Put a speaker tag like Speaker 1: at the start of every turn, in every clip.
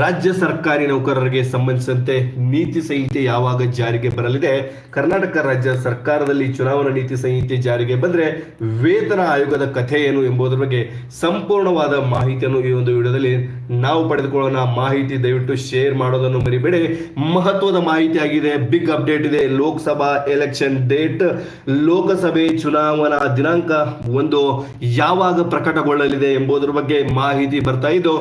Speaker 1: ರಾಜ್ಯ ಸರ್ಕಾರಿ ನೌಕರರಿಗೆ ಸಂಬಂಧಿಸಿದಂತೆ ನೀತಿ ಸಂಹಿತೆ ಯಾವಾಗ ಜಾರಿಗೆ ಬರಲಿದೆ? ಕರ್ನಾಟಕ ರಾಜ್ಯ ಸರ್ಕಾರದಲ್ಲಿ ಚುನಾವಣಾ ನೀತಿ ಸಂಹಿತೆ ಜಾರಿಗೆ ಬಂದರೆ ವೇತನ ಆಯೋಗದ ಕಥೆ ಏನು ಎಂಬುದರ ಬಗ್ಗೆ ಸಂಪೂರ್ಣವಾದ ಮಾಹಿತಿಯನ್ನು ಈ ಒಂದು ವಿಡಿಯೋದಲ್ಲಿ ನಾವು ಪಡೆದುಕೊಳ್ಳೋಣ. ಮಾಹಿತಿ ದಯವಿಟ್ಟು ಶೇರ್ ಮಾಡೋದನ್ನು ಮರಿಬೇಡಿ. ಮಹತ್ವದ ಮಾಹಿತಿ ಆಗಿದೆ. ಬಿಗ್ ಅಪ್ಡೇಟ್ ಇದೆ. Lok Sabha election date. ಲೋಕಸಭೆ ಚುನಾವಣಾ ದಿನಾಂಕ ಒಂದು ಯಾವಾಗ ಪ್ರಕಟಗೊಳ್ಳಲಿದೆ ಎಂಬುದರ ಬಗ್ಗೆ ಮಾಹಿತಿ ಬರ್ತಾ ಇದ್ದು,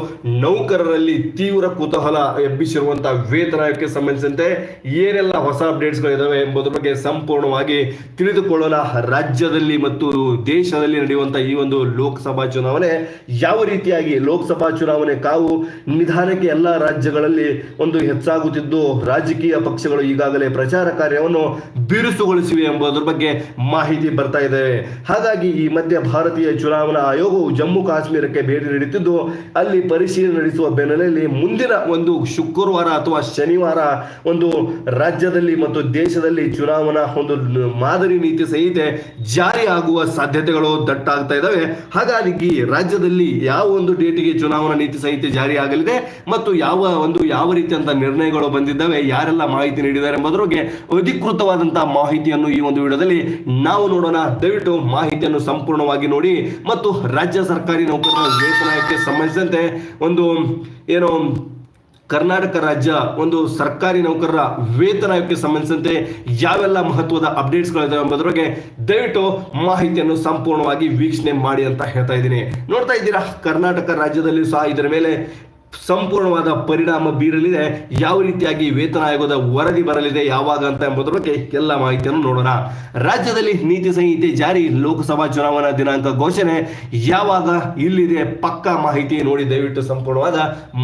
Speaker 1: ನೌಕರರಲ್ಲಿ ತೀವ್ರ ಕುತೂಹಲ ಎಬ್ಬಿಸಿರುವಂತಹ ವೇತನಕ್ಕೆ ಸಂಬಂಧಿಸಿದಂತೆ ಏನೆಲ್ಲ ಹೊಸ ಅಪ್ಡೇಟ್ಸ್ಗಳು ಇದಾವೆ ಎಂಬುದರ ಬಗ್ಗೆ ಸಂಪೂರ್ಣವಾಗಿ ತಿಳಿದುಕೊಳ್ಳೋಣ. ರಾಜ್ಯದಲ್ಲಿ ಮತ್ತು ದೇಶದಲ್ಲಿ ನಡೆಯುವಂತಹ ಈ ಒಂದು ಲೋಕಸಭಾ ಚುನಾವಣೆ ಯಾವ ರೀತಿಯಾಗಿ ಲೋಕಸಭಾ ಚುನಾವಣೆ ಕಾವು? ನಿಧಾನಕ್ಕೆ ಎಲ್ಲ ರಾಜ್ಯಗಳಲ್ಲಿ ಒಂದು ಹೆಚ್ಚಾಗುತ್ತಿದ್ದು, ರಾಜಕೀಯ ಪಕ್ಷಗಳು ಈಗಾಗಲೇ ಪ್ರಚಾರ ಕಾರ್ಯವನ್ನು ಬಿರುಸುಗೊಳಿಸಿವೆ ಎಂಬುದರ ಬಗ್ಗೆ ಮಾಹಿತಿ ಬರ್ತಾ ಇದೆ. ಹಾಗಾಗಿ ಈ ಮಧ್ಯೆ ಭಾರತೀಯ ಚುನಾವಣಾ ಆಯೋಗವು ಜಮ್ಮು ಕಾಶ್ಮೀರಕ್ಕೆ ಭೇಟಿ ನೀಡುತ್ತಿದ್ದು, ಅಲ್ಲಿ ಪರಿಶೀಲನೆ ನಡೆಸುವ ಬೆನ್ನಲ್ಲೇ ಮುಂದಿನ ಒಂದು ಶುಕ್ರವಾರ ಅಥವಾ ಶನಿವಾರ ಒಂದು ರಾಜ್ಯದಲ್ಲಿ ಮತ್ತು ದೇಶದಲ್ಲಿ ಚುನಾವಣಾ ಒಂದು ಮಾದರಿ ನೀತಿ ಸಂಹಿತೆ ಜಾರಿ ಆಗುವ ಸಾಧ್ಯತೆಗಳು ದಟ್ಟಾಗ್ತಾ ಇದ್ದಾವೆ. ಹಾಗಾಗಿ ರಾಜ್ಯದಲ್ಲಿ ಯಾವ ಒಂದು ಡೇಟಿಗೆ ಚುನಾವಣಾ ನೀತಿ ಸಂಹಿತೆ ಜಾರಿ ಆಗಲಿದೆ ಮತ್ತು ಯಾವ ಒಂದು ಯಾವ ರೀತಿಯಂತ ನಿರ್ಣಯಗಳು ಬಂದಿದ್ದಾವೆ, ಯಾರೆಲ್ಲ ಮಾಹಿತಿ ನೀಡಿದ್ದಾರೆ ಎಂಬುದರ ಬಗ್ಗೆ ಅಧಿಕೃತವಾದಂತಹ ಮಾಹಿತಿಯನ್ನು ಈ ಒಂದು ವಿಡಿಯೋದಲ್ಲಿ ನಾವು ನೋಡೋಣ. ದಯವಿಟ್ಟು ಮಾಹಿತಿಯನ್ನು ಸಂಪೂರ್ಣವಾಗಿ ನೋಡಿ. ಮತ್ತು ರಾಜ್ಯ ಸರ್ಕಾರಿ ನೌಕರರ ವೇತನಕ್ಕೆ ಸಂಬಂಧಿಸಿದಂತೆ ಒಂದು, ಏನು ಕರ್ನಾಟಕ ರಾಜ್ಯ ಒಂದು ಸರ್ಕಾರಿ ನೌಕರರ ವೇತನ ಆಯೋಗಕ್ಕೆ ಸಂಬಂಧಿಸಿದಂತೆ ಯಾವೆಲ್ಲ ಮಹತ್ವದ ಎಂಬುದರ ಬಗ್ಗೆ ದಯವಿಟ್ಟು ಮಾಹಿತಿಯನ್ನು ಸಂಪೂರ್ಣವಾಗಿ ವೀಕ್ಷಣೆ ಮಾಡಿ ಅಂತ ಹೇಳ್ತಾ ಇದ್ದೀನಿ. ನೋಡ್ತಾ ಇದ್ದೀರಾ? ಕರ್ನಾಟಕ ರಾಜ್ಯದಲ್ಲಿ ಸಹ ಇದರ ಮೇಲೆ ಸಂಪೂರ್ಣವಾದ ಪರಿಣಾಮ ಬೀರಲಿದೆ. ಯಾವ ರೀತಿಯಾಗಿ ವೇತನ ಆಯೋಗದ ವರದಿ ಬರಲಿದೆ, ಯಾವಾಗ ಅಂತ ಎಂಬುದರ ಬಗ್ಗೆ ಎಲ್ಲ ಮಾಹಿತಿಯನ್ನು ನೋಡೋಣ. ರಾಜ್ಯದಲ್ಲಿ ನೀತಿ ಸಂಹಿತೆ ಜಾರಿ, ಲೋಕಸಭಾ ಚುನಾವಣಾ ದಿನಾಂಕ ಘೋಷಣೆ. ಯಾವಾಗ ಇಲ್ಲಿದೆ ಪಕ್ಕಾ ಮಾಹಿತಿ ನೋಡಿ ದಯವಿಟ್ಟು ಸಂಪೂರ್ಣವಾದ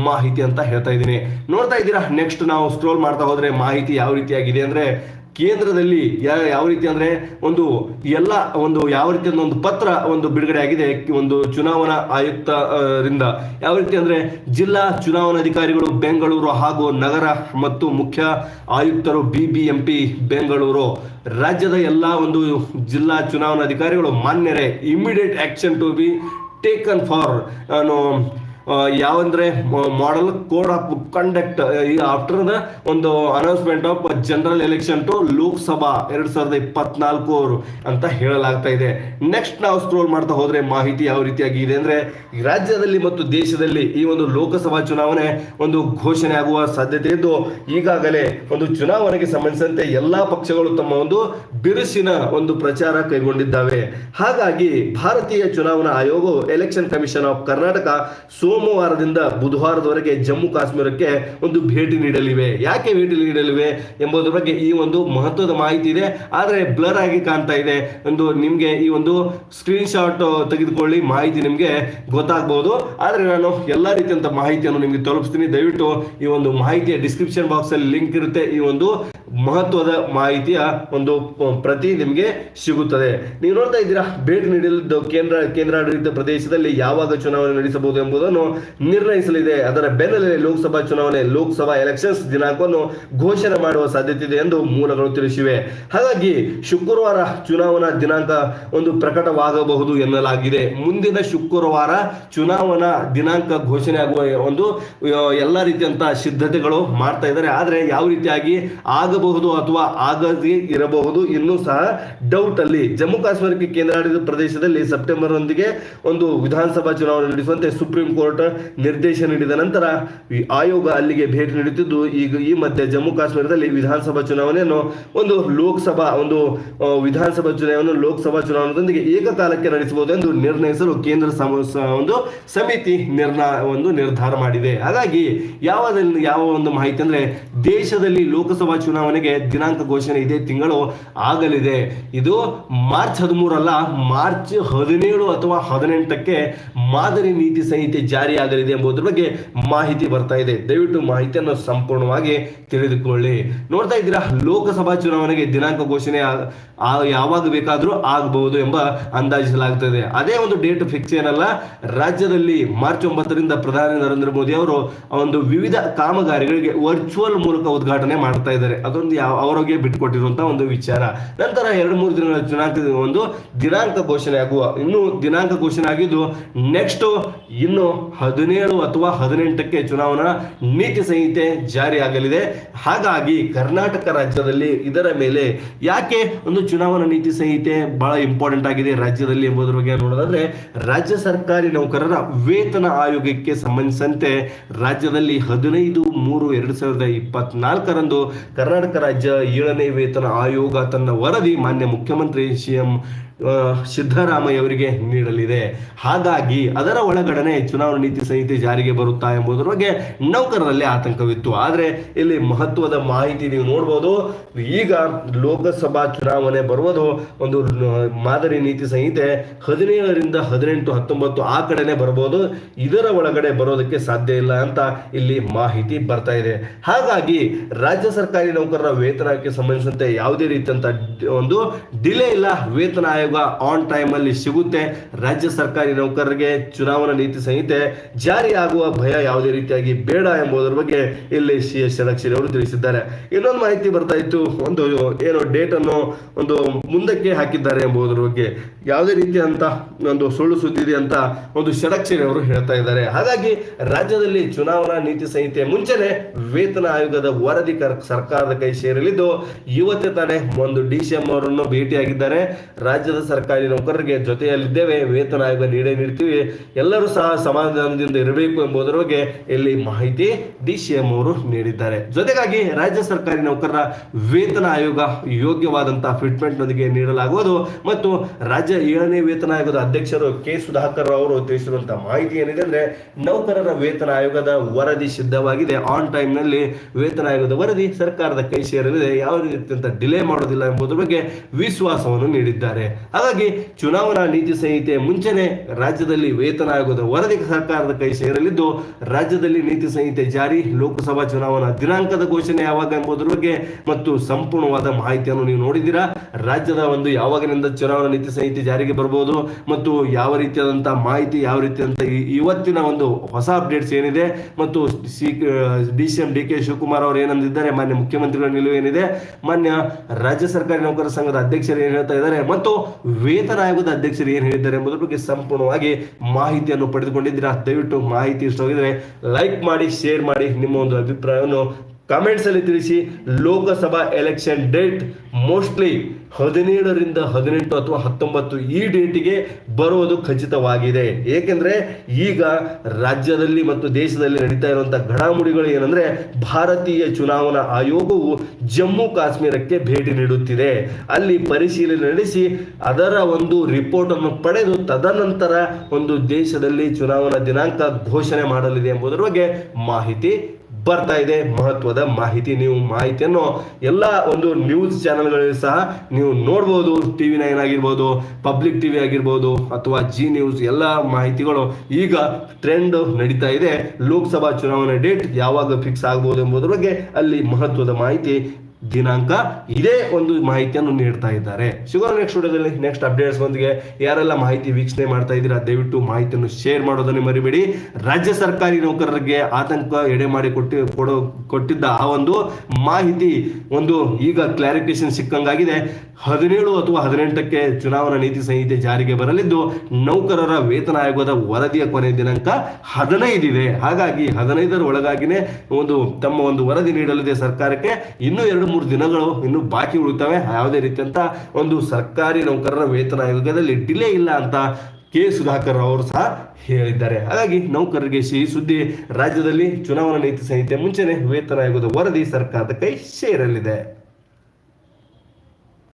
Speaker 1: ಮಾಹಿತಿ ಅಂತ ಹೇಳ್ತಾ ಇದ್ದೀನಿ. ನೋಡ್ತಾ ಇದ್ದೀರಾ ನೆಕ್ಸ್ಟ್ ನಾವು ಸ್ಕ್ರೋಲ್ ಮಾಡ್ತಾ ಹೋದ್ರೆ ಮಾಹಿತಿ ಯಾವ ರೀತಿಯಾಗಿದೆ ಅಂದ್ರೆ ಕೇಂದ್ರದಲ್ಲಿ ಯಾವ ರೀತಿ ಅಂದ್ರೆ ಒಂದು ಎಲ್ಲ ಒಂದು ಯಾವ ರೀತಿ ಒಂದು ಪತ್ರ ಒಂದು ಬಿಡುಗಡೆ ಆಗಿದೆ, ಒಂದು ಚುನಾವಣಾ ಆಯುಕ್ತ ರಿಂದ. ಯಾವ ರೀತಿ ಅಂದ್ರೆ ಜಿಲ್ಲಾ ಚುನಾವಣಾಧಿಕಾರಿಗಳು ಬೆಂಗಳೂರು ಹಾಗೂ ನಗರ ಮತ್ತು ಮುಖ್ಯ ಆಯುಕ್ತರು ಬಿಬಿಎಂಪಿ ಬೆಂಗಳೂರು. ರಾಜ್ಯದ ಎಲ್ಲ ಒಂದು ಜಿಲ್ಲಾ ಚುನಾವಣಾಧಿಕಾರಿಗಳು ಮಾನ್ಯರೇ. Immediate action to be taken for ಯಾವಂದ್ರೆ model code of conduct after the ಒಂದು announcement of general election to Lok Sabha ಎರಡ್ ಸಾವಿರದ ಇಪ್ಪತ್ನಾಲ್ಕು ಅವರು ಅಂತ ಹೇಳಲಾಗ್ತಾ ಇದೆ. ನೆಕ್ಸ್ಟ್ ನಾವು ಸ್ಕ್ರೋಲ್ ಮಾಡ್ತಾ ಹೋದ್ರೆ ಮಾಹಿತಿ ಯಾವ ರೀತಿಯಾಗಿ ಇದೆ ಅಂದ್ರೆ ರಾಜ್ಯದಲ್ಲಿ ಮತ್ತು ದೇಶದಲ್ಲಿ ಈ ಒಂದು ಲೋಕಸಭಾ ಚುನಾವಣೆ ಒಂದು ಘೋಷಣೆ ಆಗುವ ಸಾಧ್ಯತೆ ಇದ್ದು, ಈಗಾಗಲೇ ಒಂದು ಚುನಾವಣೆಗೆ ಸಂಬಂಧಿಸಿದಂತೆ ಎಲ್ಲಾ ಪಕ್ಷಗಳು ತಮ್ಮ ಒಂದು ಬಿರುಸಿನ ಒಂದು ಪ್ರಚಾರ ಕೈಗೊಂಡಿದ್ದಾವೆ. ಹಾಗಾಗಿ ಭಾರತೀಯ ಚುನಾವಣಾ ಆಯೋಗವು ಎಲೆಕ್ಷನ್ ಕಮಿಷನ್ ಆಫ್ ಕರ್ನಾಟಕ ಸೋಮವಾರದಿಂದ ಬುಧವಾರದವರೆಗೆ ಜಮ್ಮು ಕಾಶ್ಮೀರಕ್ಕೆ ಒಂದು ಭೇಟಿ ನೀಡಲಿವೆ. ಯಾಕೆ ಭೇಟಿ ನೀಡಲಿವೆ ಎಂಬುದರ ಬಗ್ಗೆ ಈ ಒಂದು ಮಹತ್ವದ ಮಾಹಿತಿ ಇದೆ. ಆದರೆ ಬ್ಲರ್ ಆಗಿ ಕಾಣ್ತಾ ಇದೆ ಒಂದು ನಿಮಗೆ ಈ ಒಂದು ಸ್ಕ್ರೀನ್ ಶಾಟ್ ತೆಗೆದುಕೊಳ್ಳಿ. ಮಾಹಿತಿ ನಿಮಗೆ ಗೊತ್ತಾಗಬಹುದು ಆದರೆ ನಾನು ಎಲ್ಲ ರೀತಿಯಂತ ಮಾಹಿತಿಯನ್ನು ನಿಮಗೆ ತಲುಪಿಸ್ತೀನಿ. ದಯವಿಟ್ಟು ಈ ಒಂದು ಮಾಹಿತಿಯ ಡಿಸ್ಕ್ರಿಪ್ಷನ್ ಬಾಕ್ಸ್ ಅಲ್ಲಿ ಲಿಂಕ್ ಇರುತ್ತೆ. ಈ ಒಂದು ಮಹತ್ವದ ಮಾಹಿತಿಯ ಒಂದು ಪ್ರತಿ ನಿಮಗೆ ಸಿಗುತ್ತದೆ. ನೀವು ನೋಡ್ತಾ ಇದ್ದೀರಾ, ಭೇಟಿ ನೀಡಲಿದ್ದು ಕೇಂದ್ರ, ಕೇಂದ್ರಾಡಳಿತ ಪ್ರದೇಶದಲ್ಲಿ ಯಾವಾಗ ಚುನಾವಣೆ ನಡೆಸಬಹುದು ಎಂಬುದನ್ನು ನಿರ್ಣಯಿಸಲಿದೆ. ಅದರ ಬೆನ್ನಲ್ಲೇ ಲೋಕಸಭಾ ಚುನಾವಣೆ, ಲೋಕಸಭಾ ಎಲೆಕ್ಷನ್ಸ್ ದಿನಾಂಕವನ್ನು ಘೋಷಣೆ ಮಾಡುವ ಸಾಧ್ಯತೆ ಇದೆ ಎಂದು ಮೂಲಗಳು ತಿಳಿಸಿವೆ. ಹಾಗಾಗಿ ಶುಕ್ರವಾರ ಚುನಾವಣಾ ದಿನಾಂಕ ಒಂದು ಪ್ರಕಟವಾಗಬಹುದು ಎನ್ನಲಾಗಿದೆ. ಮುಂದಿನ ಶುಕ್ರವಾರ ಚುನಾವಣಾ ದಿನಾಂಕ ಘೋಷಣೆ ಆಗುವ ಒಂದು ಎಲ್ಲ ರೀತಿಯಂತಹ ಸಿದ್ಧತೆಗಳು ಮಾಡ್ತಾ ಇದ್ದಾರೆ. ಆದರೆ ಯಾವ ರೀತಿಯಾಗಿ ಆಗಬಹುದು ಅಥವಾ ಆಗದೇ ಇರಬಹುದು ಇನ್ನೂ ಸಹ ಡೌಟ್ ಅಲ್ಲಿ. ಜಮ್ಮು ಕಾಶ್ಮೀರಕ್ಕೆ ಕೇಂದ್ರಾಡಳಿತ ಪ್ರದೇಶದಲ್ಲಿ ಸೆಪ್ಟೆಂಬರ್ ಒಂದಿಗೆ ಒಂದು ವಿಧಾನಸಭಾ ಚುನಾವಣೆ ನಡೆಸುವಂತೆ ಸುಪ್ರೀಂ ಕೋರ್ಟ್ ನಿರ್ದೇಶನ ನೀಡಿದ ನಂತರ ಆಯೋಗ ಅಲ್ಲಿಗೆ ಭೇಟಿ ನೀಡುತ್ತಿದ್ದು, ಈಗ ಈ ಮಧ್ಯೆ ಜಮ್ಮು ಕಾಶ್ಮೀರದಲ್ಲಿ ವಿಧಾನಸಭಾ ಚುನಾವಣೆಯನ್ನು ಒಂದು ಲೋಕಸಭಾ, ಒಂದು ವಿಧಾನಸಭಾ ಚುನಾವಣೆಯನ್ನು ಲೋಕಸಭಾ ಚುನಾವಣೆಯೊಂದಿಗೆ ಏಕಕಾಲಕ್ಕೆ ನಡೆಸಬಹುದು ಎಂದು ನಿರ್ಣಯಿಸಲು ಕೇಂದ್ರ ಒಂದು ಸಮಿತಿ ನಿರ್ಣಯ ಒಂದು ನಿರ್ಧಾರ ಮಾಡಿದೆ. ಹಾಗಾಗಿ ಯಾವ ಯಾವ ಒಂದು ಮಾಹಿತಿ ಅಂದ್ರೆ ದೇಶದಲ್ಲಿ ಲೋಕಸಭಾ ಚುನಾವಣೆಗೆ ದಿನಾಂಕ ಘೋಷಣೆ ಇದೇ ತಿಂಗಳು ಆಗಲಿದೆ. ಇದು ಮಾರ್ಚ್ ಹದಿಮೂರಲ್ಲ, ಮಾರ್ಚ್ ಹದಿನೇಳು ಅಥವಾ ಹದಿನೆಂಟಕ್ಕೆ ಮಾದರಿ ನೀತಿ ಸಂಹಿತೆ ಜಾರಿಯಾಗಲಿದೆ ಎಂಬುದರ ಬಗ್ಗೆ ಮಾಹಿತಿ ಬರ್ತಾ ಇದೆ. ದಯವಿಟ್ಟು ಮಾಹಿತಿಯನ್ನು ಸಂಪೂರ್ಣವಾಗಿ ತಿಳಿದುಕೊಳ್ಳಿ. ನೋಡ್ತಾ ಇದ್ದೀರಾ, ಲೋಕಸಭಾ ಚುನಾವಣೆಗೆ ದಿನಾಂಕ ಘೋಷಣೆ ಯಾವಾಗ ಬೇಕಾದರೂ ಆಗಬಹುದು ಎಂಬ ಅಂದಾಜಿಸಲಾಗುತ್ತದೆ ಅದೇ ಒಂದು ಡೇಟ್ ಫಿಕ್ಸ್ ಏನಲ್ಲ, ರಾಜ್ಯದಲ್ಲಿ ಮಾರ್ಚ್ ಒಂಬತ್ತರಿಂದ ಪ್ರಧಾನಿ ನರೇಂದ್ರ ಮೋದಿ ಅವರು ಒಂದು ವಿವಿಧ ಕಾಮಗಾರಿಗಳಿಗೆ ವರ್ಚುವಲ್ ಮೂಲಕ ಉದ್ಘಾಟನೆ ಮಾಡ್ತಾ ಇದ್ದಾರೆ. ಅದೊಂದು ಯಾವ ಅವರಿಗೆ ಬಿಟ್ಟುಕೊಟ್ಟಿರುವಂತ ಒಂದು ವಿಚಾರ. ನಂತರ ಎರಡು ಮೂರು ದಿನಗಳ ದಿನಾಂಕ ಒಂದು ದಿನಾಂಕ ಘೋಷಣೆ ಆಗುವ. ಇನ್ನು ದಿನಾಂಕ ಘೋಷಣೆ ಆಗಿದ್ದು ನೆಕ್ಸ್ಟ್ ಇನ್ನು ಹದಿನೇಳು ಅಥವಾ ಹದಿನೆಂಟಕ್ಕೆ ಚುನಾವಣಾ ನೀತಿ ಸಂಹಿತೆ ಜಾರಿ ಆಗಲಿದೆ. ಹಾಗಾಗಿ ಕರ್ನಾಟಕ ರಾಜ್ಯದಲ್ಲಿ ಇದರ ಮೇಲೆ ಯಾಕೆ ಒಂದು ಚುನಾವಣಾ ನೀತಿ ಸಂಹಿತೆ ಬಹಳ ಇಂಪಾರ್ಟೆಂಟ್ ಆಗಿದೆ ರಾಜ್ಯದಲ್ಲಿ ಎಂಬುದರ ಬಗ್ಗೆ ನೋಡೋದಾದ್ರೆ ರಾಜ್ಯ ಸರ್ಕಾರಿ ನೌಕರರ ವೇತನ ಆಯೋಗಕ್ಕೆ ಸಂಬಂಧಿಸಿದಂತೆ ರಾಜ್ಯದಲ್ಲಿ ಹದಿನೈದು ಮೂರು ಎರಡು ಸಾವಿರದ ಇಪ್ಪತ್ನಾಲ್ಕರಂದು ಕರ್ನಾಟಕ ರಾಜ್ಯ ಏಳನೇ ವೇತನ ಆಯೋಗ ತನ್ನ ವರದಿ ಮಾನ್ಯ ಮುಖ್ಯಮಂತ್ರಿ ಸಿಎಂ ಸಿದ್ದರಾಮಯ್ಯ ಅವರಿಗೆ ನೀಡಲಿದೆ. ಹಾಗಾಗಿ ಅದರ ಒಳಗಡೆ ಚುನಾವಣಾ ನೀತಿ ಸಂಹಿತೆ ಜಾರಿಗೆ ಬರುತ್ತಾ ಎಂಬುದರ ಬಗ್ಗೆ ನೌಕರರಲ್ಲಿ ಆತಂಕವಿತ್ತು. ಆದರೆ ಇಲ್ಲಿ ಮಹತ್ವದ ಮಾಹಿತಿ ನೀವು ನೋಡ್ಬೋದು. ಈಗ ಲೋಕಸಭಾ ಚುನಾವಣೆ ಬರುವುದು ಒಂದು ಮಾದರಿ ನೀತಿ ಸಂಹಿತೆ ಹದಿನೇಳರಿಂದ ಹದಿನೆಂಟು, ಹತ್ತೊಂಬತ್ತು ಆ ಕಡೆನೆ ಬರ್ಬೋದು ಇದರ ಒಳಗಡೆ ಬರೋದಕ್ಕೆ ಸಾಧ್ಯ ಇಲ್ಲ ಅಂತ ಇಲ್ಲಿ ಮಾಹಿತಿ ಬರ್ತಾ ಇದೆ. ಹಾಗಾಗಿ ರಾಜ್ಯ ಸರ್ಕಾರಿ ನೌಕರರ ವೇತನಕ್ಕೆ ಸಂಬಂಧಿಸಿದಂತೆ ಯಾವುದೇ ರೀತಿಯಂತ ಒಂದು ಡಿಲೇ ಇಲ್ಲ. ವೇತನ ಆನ್ ಟೈಮ್ ಅಲ್ಲಿ ಸಿಗುತ್ತೆ. ರಾಜ್ಯ ಸರ್ಕಾರಿ ನೌಕರರಿಗೆ ಚುನಾವಣಾ ನೀತಿ ಸಂಹಿತೆ ಜಾರಿ ಆಗುವ ಭಯ ಯಾವುದೇ ರೀತಿಯಾಗಿ ಬೇಡ ಎಂಬುದರ ಬಗ್ಗೆ ಇಲ್ಲಿ ಸಿ ಎಸ್ ಷಡಕ್ಷರಿ ಅವರು ತಿಳಿಸಿದ್ದಾರೆ. ಇನ್ನೊಂದು ಮಾಹಿತಿ ಬರ್ತಾ ಇತ್ತು, ಒಂದು ಏನೋ ಡೇಟ್ ಅನ್ನು ಒಂದು ಮುಂದಕ್ಕೆ ಹಾಕಿದ್ದಾರೆ ಎಂಬುದರ ಬಗ್ಗೆ. ಯಾವುದೇ ರೀತಿಯಂತ ಒಂದು ಸುಳ್ಳು ಸುದ್ದಿ ಇದೆ ಅಂತ ಒಂದು ಷಡಕ್ಷರಿ ಅವರು ಹೇಳ್ತಾ ಇದ್ದಾರೆ. ಹಾಗಾಗಿ ರಾಜ್ಯದಲ್ಲಿ ಚುನಾವಣಾ ನೀತಿ ಸಂಹಿತೆ ಮುಂಚೆನೆ ವೇತನ ಆಯೋಗದ ವರದಿ ಕರ್- ಸರ್ಕಾರದ ಕೈ ಸೇರಲಿದ್ದು, ಇವತ್ತೇ ತಾನೇ ಒಂದು ಡಿ ಸಿ ಎಂ ಅವರನ್ನು ಭೇಟಿಯಾಗಿದ್ದಾರೆ. ರಾಜ್ಯದ ಸರ್ಕಾರಿ ನೌಕರರಿಗೆ ಜೊತೆಯಲ್ಲಿದ್ದೇವೆ, ವೇತನ ಆಯೋಗ ನೀಡೇ ನೀಡ್ತೀವಿ, ಎಲ್ಲರೂ ಸಹ ಸಮಾಧಾನದಿಂದ ಇರಬೇಕು ಎಂಬುದರ ಬಗ್ಗೆ ಇಲ್ಲಿ ಮಾಹಿತಿ ಡಿ ಸಿ ಎಂ ಅವರು ನೀಡಿದ್ದಾರೆ. ಜೊತೆಗಾಗಿ ರಾಜ್ಯ ಸರ್ಕಾರಿ ನೌಕರರ ವೇತನ ಆಯೋಗ ಯೋಗ್ಯವಾದಂತಹ ಫಿಟ್ಮೆಂಟ್ ನೊಂದಿಗೆ ನೀಡಲಾಗುವುದು ಮತ್ತು ರಾಜ್ಯ ಏಳನೇ ವೇತನ ಆಯೋಗದ ಅಧ್ಯಕ್ಷರು ಕೆ ಸುಧಾಕರ್ ಅವರು ತಿಳಿಸಿರುವಂತಹ ಮಾಹಿತಿ ಏನಿದೆ ಅಂದ್ರೆ, ನೌಕರರ ವೇತನ ಆಯೋಗದ ವರದಿ ಸಿದ್ಧವಾಗಿದೆ. ಆನ್ ಟೈಮ್ನಲ್ಲಿ ವೇತನ ಆಯೋಗದ ವರದಿ ಸರ್ಕಾರದ ಕೈ ಸೇರಲಿದೆ. ಯಾವ ರೀತಿಯಂತ ಡಿಲೇ ಮಾಡೋದಿಲ್ಲ ಎಂಬುದರ ಬಗ್ಗೆ ವಿಶ್ವಾಸವನ್ನು ನೀಡಿದ್ದಾರೆ. ಹಾಗಾಗಿ ಚುನಾವಣಾ ನೀತಿ ಸಂಹಿತೆ ಮುಂಚೆನೆ ರಾಜ್ಯದಲ್ಲಿ ವೇತನ ಆಯೋಗದ ವರದಿ ಸರ್ಕಾರದ ಕೈ ಸೇರಲಿದ್ದು, ರಾಜ್ಯದಲ್ಲಿ ನೀತಿ ಸಂಹಿತೆ ಜಾರಿ, ಲೋಕಸಭಾ ಚುನಾವಣಾ ದಿನಾಂಕದ ಘೋಷಣೆ ಯಾವಾಗ ಎಂಬುದರ ಬಗ್ಗೆ ಮತ್ತು ಸಂಪೂರ್ಣವಾದ ಮಾಹಿತಿಯನ್ನು ನೀವು ನೋಡಿದ್ದೀರಾ? ರಾಜ್ಯದ ಒಂದು ಯಾವಾಗಿನಿಂದ ಚುನಾವಣಾ ನೀತಿ ಸಂಹಿತೆ ಜಾರಿಗೆ ಬರಬಹುದು ಮತ್ತು ಯಾವ ರೀತಿಯಾದಂತಹ ಮಾಹಿತಿ, ಯಾವ ರೀತಿಯಾದಂತಹ ಇವತ್ತಿನ ಒಂದು ಹೊಸ ಅಪ್ಡೇಟ್ಸ್ ಏನಿದೆ ಮತ್ತು C D C M, D K Shivakumar ಅವರು ಏನಂದಿದ್ದಾರೆ, ಮಾನ್ಯ ಮುಖ್ಯಮಂತ್ರಿಗಳ ನಿಲುವು ಏನಿದೆ, ಮಾನ್ಯ ರಾಜ್ಯ ಸರ್ಕಾರಿ ನೌಕರರ ಸಂಘದ ಅಧ್ಯಕ್ಷರು ಏನು ಹೇಳ್ತಾ ಇದ್ದಾರೆ ಮತ್ತು ವೇತನ ಆಯೋಗದ ಅಧ್ಯಕ್ಷರು ಏನು ಹೇಳಿದ್ದಾರೆ ಎಂಬುದರ ಬಗ್ಗೆ ಸಂಪೂರ್ಣವಾಗಿ ಮಾಹಿತಿಯನ್ನು ಪಡೆದುಕೊಂಡಿದ್ದೀರಾ? ದಯವಿಟ್ಟು ಮಾಹಿತಿ ಇಷ್ಟವಾಗಿದ್ರೆ ಲೈಕ್ ಮಾಡಿ ಶೇರ್ ಮಾಡಿ ನಿಮ್ಮ ಒಂದು ಅಭಿಪ್ರಾಯವನ್ನು ಕಾಮೆಂಟ್ಸ್ ಅಲ್ಲಿ ತಿಳಿಸಿ, ಲೋಕಸಭಾ ಎಲೆಕ್ಷನ್ ಡೇಟ್ ಮೋಸ್ಟ್ಲಿ ಹದಿನೇಳರಿಂದ ಹದಿನೆಂಟು ಅಥವಾ ಹತ್ತೊಂಬತ್ತು ಈ ಡೇಟಿಗೆ ಬರುವುದು ಖಚಿತವಾಗಿದೆ. ಏಕೆಂದರೆ ಈಗ ರಾಜ್ಯದಲ್ಲಿ ಮತ್ತು ದೇಶದಲ್ಲಿ ನಡೀತಾ ಇರುವಂಥ ಘಡಾಮುಡಿಗಳು ಏನಂದ್ರೆ ಭಾರತೀಯ ಚುನಾವಣಾ ಆಯೋಗವು ಜಮ್ಮು ಕಾಶ್ಮೀರಕ್ಕೆ ಭೇಟಿ ನೀಡುತ್ತಿದೆ. ಅಲ್ಲಿ ಪರಿಶೀಲನೆ ನಡೆಸಿ ಅದರ ಒಂದು ರಿಪೋರ್ಟ್ ಅನ್ನು ಪಡೆದು ತದನಂತರ ಒಂದು ದೇಶದಲ್ಲಿ ಚುನಾವಣಾ ದಿನಾಂಕ ಘೋಷಣೆ ಮಾಡಲಿದೆ ಎಂಬುದರ ಬಗ್ಗೆ ಮಾಹಿತಿ ಬರ್ತಾ ಇದೆ ಮಹತ್ವದ ಮಾಹಿತಿ, ನೀವು ಮಾಹಿತಿಯನ್ನು ಎಲ್ಲ ಒಂದು ನ್ಯೂಸ್ ಚಾನೆಲ್ಗಳಲ್ಲಿ ಸಹ ನೀವು ನೋಡ್ಬೋದು. ಟಿ ವಿ ನೈನ್ ಆಗಿರ್ಬೋದು ಪಬ್ಲಿಕ್ ಟಿ ವಿ ಆಗಿರ್ಬೋದು, ಅಥವಾ ಜಿ ನ್ಯೂಸ್ ಎಲ್ಲ ಮಾಹಿತಿಗಳು ಈಗ ಟ್ರೆಂಡ್ ನಡೀತಾ ಇದೆ. ಲೋಕಸಭಾ ಚುನಾವಣೆ ಡೇಟ್ ಯಾವಾಗ ಫಿಕ್ಸ್ ಆಗ್ಬೋದು ಎಂಬುದರ ಬಗ್ಗೆ ಅಲ್ಲಿ ಮಹತ್ವದ ಮಾಹಿತಿ ದಿನಾಂಕ ಇದೇ ಒಂದು ಮಾಹಿತಿಯನ್ನು ನೀಡ್ತಾ ಇದ್ದಾರೆ. ಸಿಗೋಣ ನೆಕ್ಸ್ಟ್ ವಿಡಿಯೋದಲ್ಲಿ. ನೆಕ್ಸ್ಟ್ ಅಪ್ಡೇಟ್ಸ್ ಒಂದಿಗೆ ಯಾರೆಲ್ಲ ಮಾಹಿತಿ ವೀಕ್ಷಣೆ ಮಾಡ್ತಾ ಇದ್ದೀರಾ, ದಯವಿಟ್ಟು ಮಾಹಿತಿಯನ್ನು ಶೇರ್ ಮಾಡೋದನ್ನು ಮರಿಬೇಡಿ. ರಾಜ್ಯ ಸರ್ಕಾರಿ ನೌಕರರಿಗೆ ಆತಂಕ ಎಡೆ ಮಾಡಿ ಕೊಟ್ಟಿ, ಕೊಡೋ, ಕೊಟ್ಟಿದ್ದ ಆ ಒಂದು ಮಾಹಿತಿ ಒಂದು ಈಗ ಕ್ಲಾರಿಫಿಕೇಶನ್ ಸಿಕ್ಕಂಗಾಗಿದೆ. ಹದಿನೇಳು ಅಥವಾ ಹದಿನೆಂಟಕ್ಕೆ ಚುನಾವಣಾ ನೀತಿ ಸಂಹಿತೆ ಜಾರಿಗೆ ಬರಲಿದ್ದು, ನೌಕರರ ವೇತನ ಆಯೋಗದ ವರದಿಯ ಕೊನೆ ದಿನಾಂಕ ಹದಿನೈದಿದೆ. ಹಾಗಾಗಿ ಹದಿನೈದರ ಒಳಗಾಗಿನೇ ಒಂದು ತಮ್ಮ ಒಂದು ವರದಿ ನೀಡಲಿದೆ ಸರ್ಕಾರಕ್ಕೆ. ಇನ್ನೂ ಎರಡು ಮೂರು ದಿನಗಳು ಇನ್ನು ಬಾಕಿ ಉಳಿತವೆ. ಯಾವುದೇ ರೀತಿಯಂತ ಒಂದು ಸರ್ಕಾರಿ ನೌಕರರ ವೇತನ ಆಯೋಗದಲ್ಲಿ ಡಿಲೇ ಇಲ್ಲ ಅಂತ ಕೆ ಸುಧಾಕರ್ ಅವರು ಸಹ ಹೇಳಿದ್ದಾರೆ. ಹಾಗಾಗಿ ನೌಕರರಿಗೆ ಸಿಹಿ ಸುದ್ದಿ ರಾಜ್ಯದಲ್ಲಿ ಚುನಾವಣಾ ನೀತಿ ಸಂಹಿತೆ ಮುಂಚೆನೆ ವೇತನ ಆಯೋಗದ ವರದಿ ಸರ್ಕಾರದ ಕೈ ಸೇರಲಿದೆ.